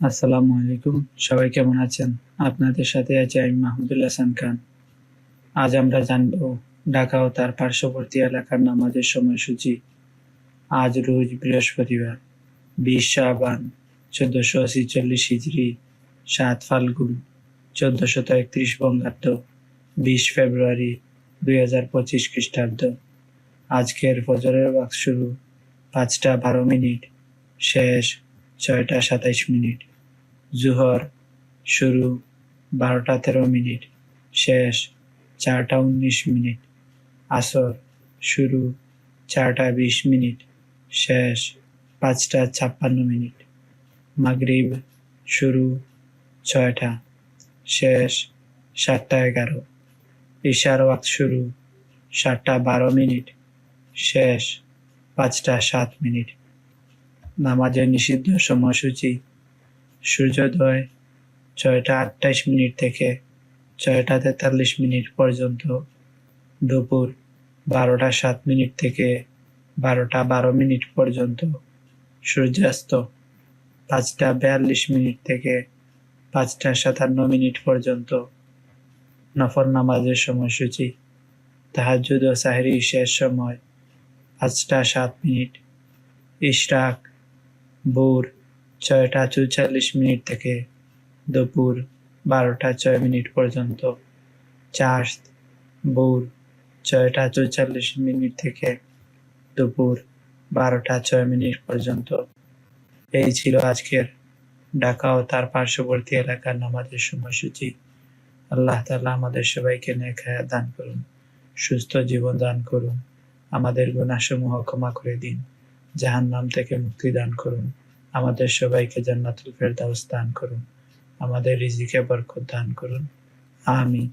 আসসালামু আলাইকুম। সবাই কেমন আছেন? আপনাদের সাথে আছি আমি মাহমুদুল হাসান খান। আজ আমরা জানব ঢাকা ও তার পার্শ্ববর্তী এলাকার নামাজের সময়সূচি। আজ রোজ বৃহস্পতিবার, বিশ শাহবান চোদ্দশো ছিচল্লিশ হিজড়ি সাত ফাল্গুন চোদ্দশত একত্রিশ বঙ্গাব্দ, বিশ ফেব্রুয়ারি দুই হাজার পঁচিশ খ্রিস্টাব্দ। আজকের ফজরের ওয়াক শুরু পাঁচটা বারো মিনিট। শেষ ছয়টা সাতাইশ মিনিট। জুহর শুরু বারোটা তেরো মিনিট। শেষ চারটা উনিশ মিনিট। আসর শুরু চারটা বিশ মিনিট। শেষ পাঁচটা ছাপ্পান্ন মিনিট। মাগরিব শুরু ছয়টা। শেষ সাতটা এগারো। ইশার ওয়াক্ত শুরু সাতটা বারো মিনিট। শেষ পাঁচটা সাত মিনিট। নামাজের নিষিদ্ধ সময়সূচি। সূর্যোদয় ছয়টা আটটাইশ মিনিট থেকে ছয়টা তেতাল্লিশ মিনিট পর্যন্ত। দুপুর বারোটা সাত মিনিট থেকে বারোটা বারো মিনিট পর্যন্ত সূর্যাস্ত। পাঁচটা বিয়াল্লিশ মিনিট থেকে পাঁচটা সাতান্ন মিনিট পর্যন্ত নফর নামাজের সময়সূচি। তাহাজুদ ও সাহেরি শেষ সময় পাঁচটা সাত মিনিট। ইশরাক ভোর ছয়টা চৌচল্লিশ মিনিট থেকে দুপুর বারোটা ছয় মিনিট পর্যন্ত। চার ভোর ছয়টা চৌচল্লিশ মিনিট থেকে দুপুর বারোটা ছয় মিনিট পর্যন্ত। এই ছিল আজকের ঢাকা ও তার পার্শ্ববর্তী এলাকার নামাজের সময়সূচি। আল্লাহ তালা আমাদের সবাইকে হায়াত দান করুন, সুস্থ জীবন দান করুন, আমাদের গুণাসমূহ ক্ষমা করে দিন। জাহান্নাম থেকে মুক্তি দান করুন। আমাদের সবাইকে জান্নাতুল ফেরদাউস দান করুন। আমাদের রিজিকে বরকত দান করুন। আমিন।